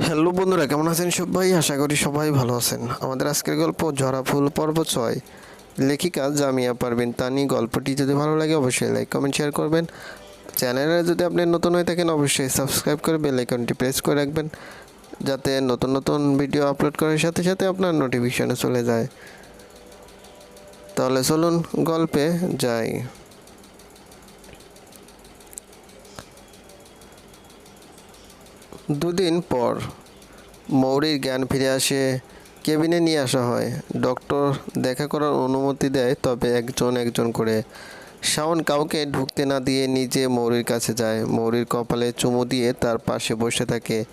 Hello বন্ধুরা, কেমন আছেন সবাই? আশা করি সবাই ভালো আছেন। আমাদের আজকের গল্প ঝরা ফুল পর্ব ছয়। লেখিকা জামিয়া পারবেন তানি, গল্পটি যদি ভালো লাগে অবশ্যই লাইক কমেন্ট শেয়ার করবেন। চ্যানেলে যদি আপনি নতুন হয়ে থাকেন, অবশ্যই সাবস্ক্রাইব করে বেল আইকনটি প্রেস করে রাখবেন, যাতে নতুন নতুন ভিডিও আপলোড করার সাথে সাথে আপনার নোটিফিকেশনে চলে যায়। তাহলে চলুন গল্পে যাই। দুদিন পর মৌরির জ্ঞান ফিরে আসে। কেবিনে নিয়ে আসা হয়। ডক্টর দেখা করার অনুমতি দেয়, তবে একজন একজন করে। শাওন কাউকে ঢুকতে না দিয়ে নিজে মৌরির কাছে যায়। মৌরির কপালে চুমু দিয়ে তার পাশে বসে থাকে।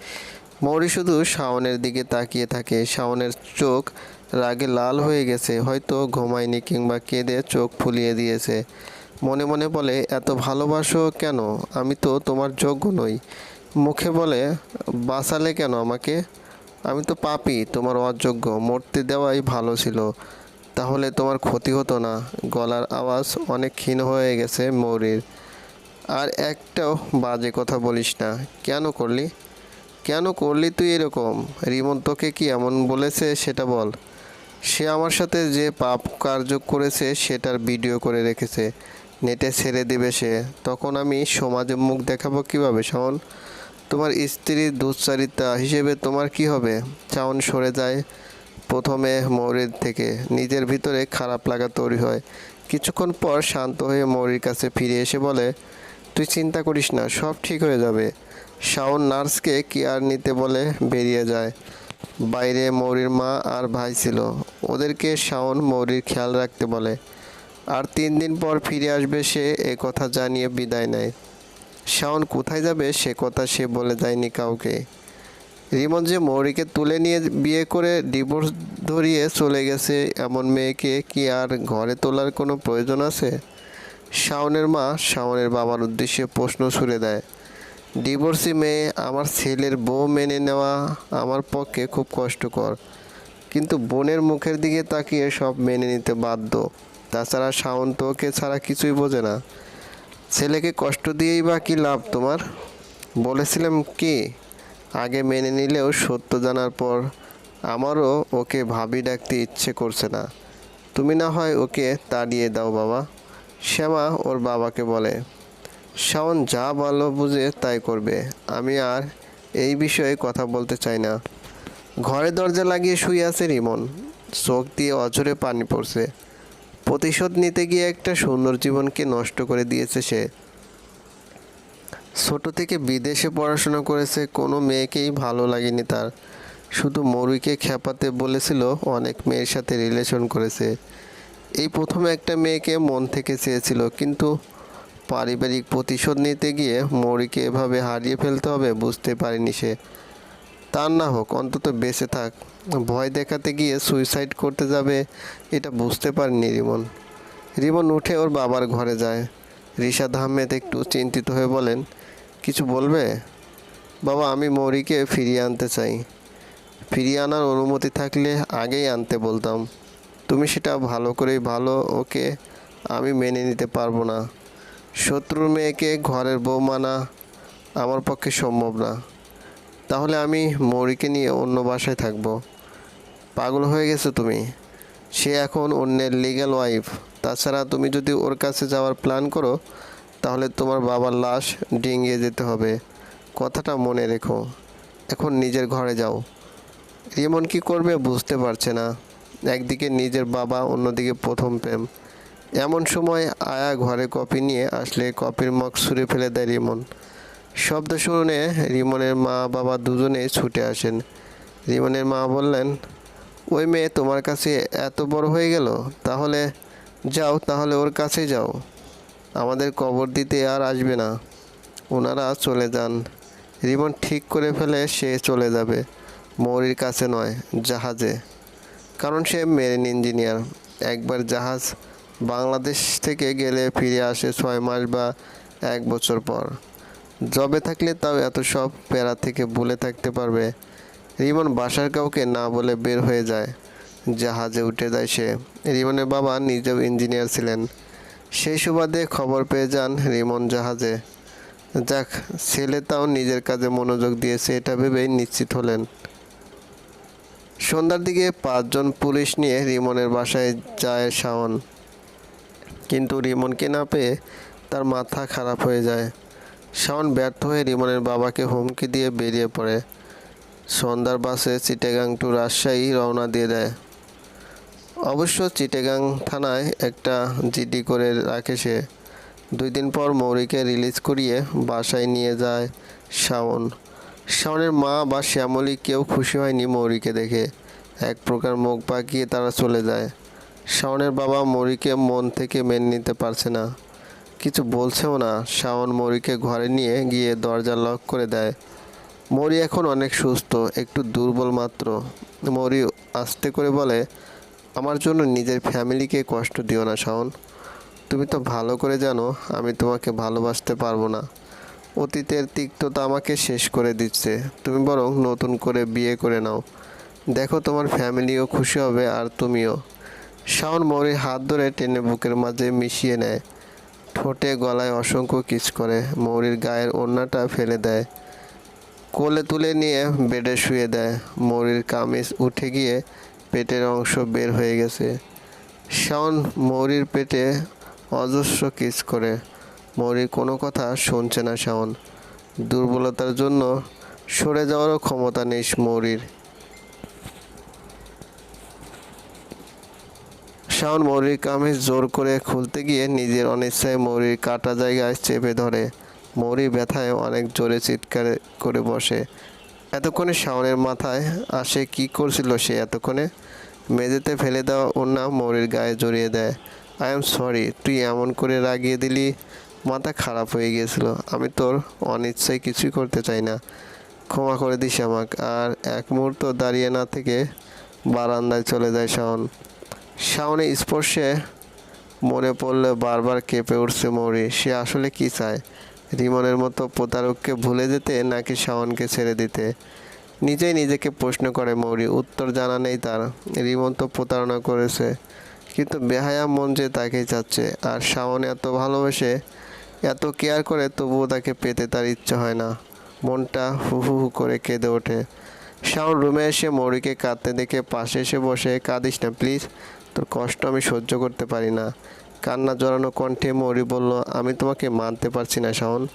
মৌরি শুধু শাওনের দিকে তাকিয়ে থাকে। শাওনের চোখ রাগে লাল হয়ে গেছে। হয়তো ঘুমায়নি কিংবা কেঁদে চোখ ফুলিয়ে দিয়েছে। মনে মনে বলে, এত ভালোবাসো কেন? আমি তো তোমার যোগ্য নই। মুখে বলে, বাঁচালে কেন আমাকে? আমি তো পাপি, তোমার অযোগ্য। মরতে দেওয়াই ভালো ছিল। তাহলে তোমার ক্ষতি হতো না? গলার আওয়াজ অনেক ক্ষীণ হয়ে গেছে মৌরির। আর একটাও বাজে কথা বলিস না। কেন করলি? কেন করলি তুই এরকম? রিমন তোকে কি এমন বলেছে সেটা বল। সে আমার সাথে যে পাপ কার্য করেছে সেটার ভিডিও করে রেখেছে। নেটে ছেড়ে দেবে সে। তখন আমি সমাজে মুখ দেখাবো কীভাবে, শাওন? তোমার স্ত্রীর দুশ্চারিতা হিসেবে তোমার কি হবে? চাউন সরে যায় প্রথমে মৌরির থেকে। নিজের ভিতরে খারাপ লাগা তৈরি হয়। কিছুক্ষণ পর শান্ত হয়ে মৌরির কাছে ফিরে এসে বলে, তুই চিন্তা করিস না, সব ঠিক হয়ে যাবে। শাওন নার্সকে কেয়ার নিতে বলে বেরিয়ে যায়। বাইরে মৌরির মা আর ভাই ছিল। ওদেরকে শাওন মৌরির খেয়াল রাখতে বলে। আর তিন দিন পর ফিরে আসবে সে কথা জানিয়ে বিদায় নেয়। শাওন কোথায় যাবে? সে কথা সে বলে যায়নি কাউকে। রিমন যে মৌরিকে তুলে নিয়ে বিয়ে করে ডিভোর্স ধরিয়ে চলে গেছে এমন মেয়েকে কি আর ঘরে তোলার কোনো প্রয়োজন আছে? শাওনের মা শাওনের বাবার উদ্দেশ্যে প্রশ্ন ছুড়ে দেয়, ডিভোর্সি মেয়ে আমার ছেলের বউ মেনে নেওয়া আমার পক্ষে খুব কষ্টকর। কিন্তু বোনের মুখের দিকে তাকিয়ে সব মেনে নিতে বাধ্য। তাছাড়া শাওন তো ওকে ছাড়া কিছুই বোঝে না। ছেলেকে কষ্ট দিয়েই বা কী লাভ তোমার? বলেছিলাম কি, আগে মেনে নিলেও সত্য জানার পর আমারও ওকে ভাবি ডাকতে ইচ্ছে করছে না। তুমি না হয় ওকে তাড়িয়ে দাও বাবা। শ্যামা ওর বাবাকে বলে, শাওন যা ভালো বুঝে তাই করবে। আমি আর এই বিষয়ে কথা বলতে চাই না। ঘরে দরজা লাগিয়ে শুয়ে আছে রিমন। চোখ দিয়ে অঝরে পানি পড়ছে। প্রতিশোধ নিতে গিয়ে একটা সুন্দর জীবনকে নষ্ট করে দিয়েছে সে। ছোট থেকে বিদেশে পড়াশোনা করেছে, কোনো মেয়েকেই ভালো লাগেনি তার। শুধু মরুইকে খেপাতে বলেছিল, অনেক মেয়ের সাথে রিলেশন করেছে। এই প্রথমে একটা মেয়েকে মন থেকে চেয়েছিল, কিন্তু পারিবারিক প্রতিশোধ নিতে গিয়ে মৌরিকে এভাবে হারিয়ে ফেলতে হবে বুঝতে পারেনি সে। তার না হোক, অন্তত বেঁচে থাক। ভয় দেখাতে গিয়ে সুইসাইড করতে যাবে, এটা বুঝতে পারেনি রিমন। রিমন উঠে ওর বাবার ঘরে যায়। রিশাদ আহমেদ একটু চিন্তিত হয়ে বলেন, কিছু বলবে? বাবা, আমি মৌরিকে ফিরিয়ে আনতে চাই। ফিরিয়ে আনার অনুমতি থাকলে আগেই আনতে বলতাম। তুমি সেটা ভালো করেই ভালো, ওকে আমি মেনে নিতে পারব না। শত্রুর মেয়েকে ঘরের বউ মানা আমার পক্ষে সম্ভব না। তাহলে আমি মৌরিকে নিয়ে অন্য বাসায় থাকব। পাগল হয়ে গেছো তুমি। সে এখন অন্যের লিগ্যাল ওয়াইফ তাছাড়া তুমি যদি ওর কাছে যাওয়ার প্ল্যান করো, তাহলে তোমার বাবার লাশ ডিঙিয়ে যেতে হবে। কথাটা মনে রেখো। এখন নিজের ঘরে যাও। রিমন কি করবে বুঝতে পারছে না। একদিকে নিজের বাবা, অন্যদিকে প্রথম প্রেম। এমন সময় আয়া ঘরে কপি নিয়ে আসলে কপির মগ ছুঁড়ে ফেলে দেয় রিমন। শব্দ শুনে রিমনের মা বাবা দুজনেই ছুটে আসেন। রিমনের মা বললেন, ওই মেয়ে তোমার কাছে এত বড় হয়ে গেল, তাহলে যাও, তাহলে ওর কাছে যাও। আমাদের কবর দিতে আর আসবে না। ওনারা চলে যান। রিমন ঠিক করে ফেলে সে চলে যাবে। মৌরির কাছে নয়, জাহাজে। কারণ সে মেরিন ইঞ্জিনিয়ার। একবার জাহাজ বাংলাদেশ থেকে গেলে ফিরে আসে ছয় মাস বা এক বছর পর। জবে থাকলে তাও এত সব প্যারা থেকে বলে থাকতে পারবে। রিমন বাসার কাউকে না বলে বের হয়ে যায়। জাহাজে উঠে যায় সে। রিমনের বাবা নিজেও ইঞ্জিনিয়ার ছিলেন। সেই সুবাদে খবর পেয়ে যান রিমন জাহাজে। যাক, ছেলে তাও নিজের কাজে মনোযোগ দিয়েছে, এটা ভেবেই নিশ্চিত হলেন। সন্ধ্যার দিকে পাঁচজন পুলিশ নিয়ে রিমনের বাসায় যায় শাওন। কিন্তু রিমনকে না পেয়ে তার মাথা খারাপ হয়ে যায়। শাওন ব্যর্থ হয়ে রিমনের বাবাকে হুমকি দিয়ে বেরিয়ে পড়ে। সন্ধ্যার বাসে চিটেগাং টু রাজশাহী রওনা দিয়ে দেয়। অবশ্য চিটেগাং থানায় একটা জিডি করে রাখে সে। দুই দিন পর মৌরিকে রিলিজ করিয়ে বাসায় নিয়ে যায় শাওন। শাওনের মা বা শ্যামলী কেউ খুশি হয়নি মৌরিকে দেখে। এক প্রকার মুখ পাকিয়ে তারা চলে যায়। শাওনের বাবা মৌরিকে মন থেকে মেনে নিতে পারছে না। কিছু বলছেও না। শাওন মৌরিকে ঘরে নিয়ে গিয়ে দরজা লক করে দেয়। মৌরি এখন অনেক সুস্থ, একটু দুর্বল মাত্র। মৌরি আস্তে করে বলে, আমার জন্য নিজের ফ্যামিলিকে কষ্ট দিও না, শাওন। তুমি তো ভালো করে জানো, আমি তোমাকে ভালোবাসতে পারব না। অতীতের তিক্ততা আমাকে শেষ করে দিচ্ছে। তুমি বরং নতুন করে বিয়ে করে নাও। দেখো তোমার ফ্যামিলিও খুশি হবে আর তুমিও। শাওন মৌরির হাত ধরে টেনে বুকের মাঝে মিশিয়ে নেয়। ঠোঁটে গলায় অসংখ্য কিস করে। মৌরির গায়ের ওড়নাটা ফেলে দেয়। কোলে তুলে নিয়ে বেডে শুয়ে দেয়। মৌরির কামিজ উঠে গিয়ে পেটের অংশ বের হয়ে গেছে। শাওন মৌরির পেটে অজস্র কিস করে। মৌরির কোনো কথা শুনছে না শাওন। দুর্বলতার জন্য সরে যাওয়ারও ক্ষমতা নেই মৌরির। শাওন মৌরির কামিজ জোর করে খুলতে গিয়ে নিজের অনিচ্ছায় মৌরির কাটা জায়গায় চেপে ধরে। মৌরি ব্যথায় অনেক জোরে চিৎকার করে বসে। এতক্ষণে শাওনের মাথায় আসে কি করছিল সে এতক্ষণে? মেঝেতে ফেলে দেওয়া ওনা মৌরির গায়ে জড়িয়ে দেয়। আই এম সরি, তুই এমন করে রাগিয়ে দিলি? মাথা খারাপ হয়ে গিয়েছিল। আমি তোর অনিচ্ছায় কিছুই করতে চাই না। ক্ষমা করে দিস আমাকে। আর এক মুহূর্ত দাঁড়িয়ে না থেকে বারান্দায় চলে যায় শাওন। শাওনের স্পর্শে মনে পড়লে বারবার কেঁপে উঠছে মৌরি। সে আসলে কি চায়? রিমনের মতো প্রতারককে ভুলে যেতে নাকি শাওনকে ছেড়ে দিতে? নিজেই নিজেকে প্রশ্ন করে মৌরি। উত্তর জানা নেই তার। রিমন তো প্রতারণা করেছে, কিন্তু বেহায়া মন যে তাকেই চাচ্ছে। আর শাওন এত ভালোবেসে, এত কেয়ার করে তবুও তাকে পেতে তার ইচ্ছে হয় না। মনটা হু হু করে কেঁদে ওঠে। শাওন রুমে এসে মৌরিকে কাঁদতে দেখে পাশে এসে বসে, কাঁদিস না প্লিজ তোর কষ্ট আমি সহ্য করতে পারি না। কান্না জড়ানো কণ্ঠে মৌরি বলল, আমি তোমাকে মানতে পারছি না, শাওন।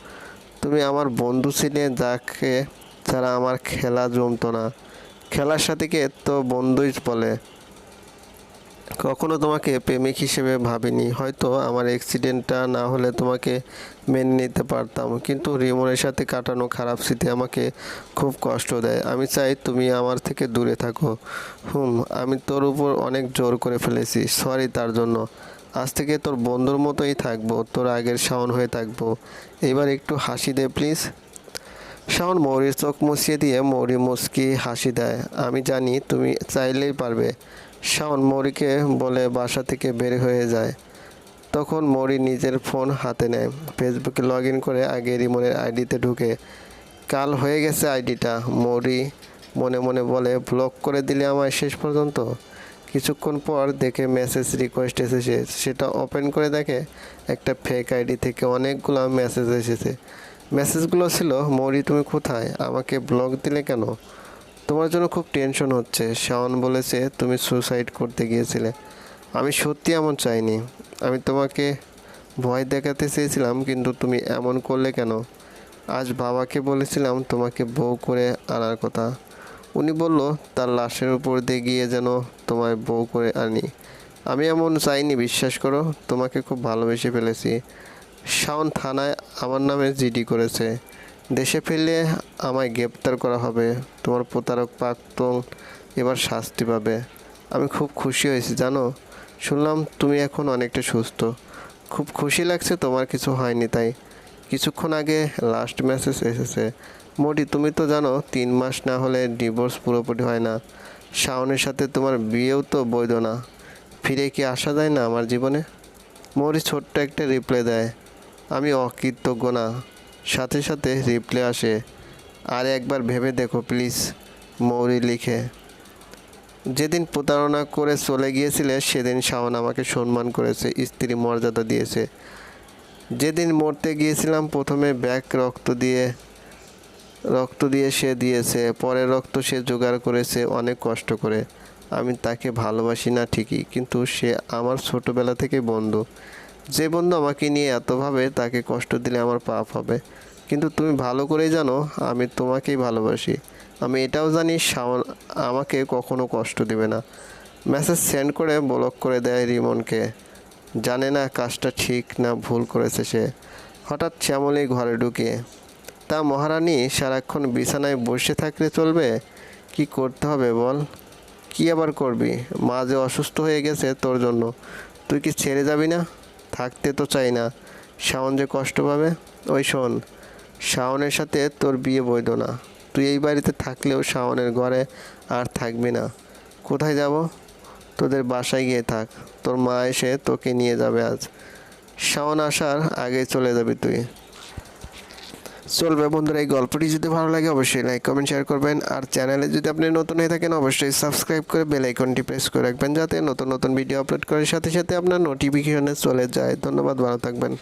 তুমি আমার বন্ধু ছিলে, যাকে ছাড়া আমার খেলা জমতো না। খেলার সাথে কে তো বন্ধুই বলে। কখনো তোমাকে প্রেমিক হিসেবে ভাবিনি। হয়তো আমার অ্যাক্সিডেন্টটা না হলে তোমাকে মেনে নিতে পারতাম। কিন্তু রিমনের সাথে কাটানো খারাপ স্মৃতি আমাকে খুব কষ্ট দেয়। আমি চাই তুমি আমার থেকে দূরে থাকো। হুম, আমি তোর উপর অনেক জোর করে ফেলেছি। সরি তার জন্য। আজ থেকে তোর বন্ধুর মতোই থাকব। তোর আগের শাওন হয়ে থাকব। এবার একটু হাসি দে প্লিজ শাওন মৌরির চোখ মুছিয়ে দিয়ে মৌরি মুচকি হাসি দেয়। আমি জানি তুমি চাইলেই পারবে। শাওন মৌরিকে বলে বাসা থেকে বের হয়ে যায়। তখন মৌরি নিজের ফোন হাতে নেয়। ফেসবুকে লগ ইন করে আগে রিমনের আইডিতে ঢুকে। কাল হয়ে গেছে আইডিটা। মৌরি মনে মনে বলে, ব্লক করে দিলে আমায় শেষ পর্যন্ত? কিছুক্ষণ পর দেখে মেসেজ রিকোয়েস্ট এসেছে। সেটা ওপেন করে দেখে একটা ফেক আইডি থেকে অনেকগুলো মেসেজ এসেছে। মেসেজগুলো ছিল, মৌরি তুমি কোথায়? আমাকে ব্লক দিলে কেন? তোমার জন্য খুব টেনশন হচ্ছে। শাওন বলেছে তুমি সুসাইড করতে গিয়েছিলে। আমি সত্যি এমন চাইনি। আমি তোমাকে ভয় দেখাতে চেয়েছিলাম, কিন্তু তুমি এমন করলে কেন? আজ বাবাকে বলেছিলাম তোমাকে বউ করে আনার কথা। উনি বলল, তার লাশের উপর দিয়ে গিয়ে যেন তোমায় বউ করে আনি। আমি এমন চাইনি, বিশ্বাস করো, তোমাকে খুব ভালোবেসে ফেলেছি। শাওন থানায় আমার নামে জিডি করেছে। দেশে ফিরলে আমায় গ্রেপ্তার করা হবে, তোমার প্রতারক প্রাক্তন এবার শাস্তি পাবে। আমি খুব খুশি হয়েছি, জানো? শুনলাম তুমি এখন অনেকটা সুস্থ। খুব খুশি লাগছে তোমার কিছু হয়নি তাই। কিছুক্ষণ আগে লাস্ট মেসেজ এসেছে। মোটি, তুমি তো জানো, তিন মাস না হলে ডিভোর্স পুরোপুরি হয় না। শাওনের সাথে তোমার বিয়েও তো বৈধ না। ফিরে কি আসা যায় না আমার জীবনে? মৌরি ছোট্ট একটা রিপ্লাই দেয়। আমি অকৃতজ্ঞ না। সাথে সাথে রিপ্লে আসে। আর একবার ভেবে দেখো প্লিজ, মৌরি লিখে। যেদিন প্রতারণা করে চলে গিয়েছিলে, সেদিন শাওন আমাকে সম্মান করেছে স্ত্রী মর্যাদা দিয়েছে। যেদিন মরতে গিয়েছিলাম, প্রথমে ব্যাগ রক্ত দিয়ে রক্ত দিয়ে সে দিয়েছে, পরে রক্ত সে জোগাড় করেছে অনেক কষ্ট করে। আমি তাকে ভালোবাসি না ঠিকই, কিন্তু সে আমার ছোটোবেলা থেকে বন্ধু। যে বন্ধু আমাকে নিয়ে এতভাবে তাকে কষ্ট দিলে আমার পাপ হবে। কিন্তু তুমি ভালো করেই জানো, আমি তোমাকেই ভালোবাসি। আমি এটাও জানি, শাওন আমাকে কখনো কষ্ট দেবে না। মেসেজ সেন্ড করে ব্লক করে দেয় রিমনকে। জানে না কাজটা ঠিক না ভুল করেছে সে। হঠাৎ শ্যামলী ঘরে ঢুকে। তা মহারানী সারাক্ষণ বিছানায় বসে থাকলে চলবে? কি করতে হবে বল? কি আবার করবি? মা যে অসুস্থ হয়ে গেছে তোর জন্য। তুই কি ছেড়ে যাবি না? থাকতে তো চাই না। শাওন যে কষ্ট পাবে? ওই শোন, শাওনের সাথে তোর বিয়ে বৈধ না। তুই এই বাড়িতে থাকলেও শাওনের ঘরে আর থাকবি না। কোথায় যাব? তোদের বাসায় গিয়ে থাক। তোর মা এসে তোকে নিয়ে যাবে আজ। শাওন আসার আগে চলে যাবি তুই। চলবে বন্ধুরা, এই গল্পটি যদি ভালো লাগে অবশ্যই লাইক কমেন্ট শেয়ার করবেন। আর চ্যানেলে যদি আপনি নতুন হয়ে থাকেন, অবশ্যই সাবস্ক্রাইব করে বেল আইকনটি প্রেস করে রাখবেন, যাতে নতুন নতুন ভিডিও আপলোড করার সাথে সাথে আপনার নোটিফিকেশনে চলে যায়। ধন্যবাদ, ভালো থাকবেন।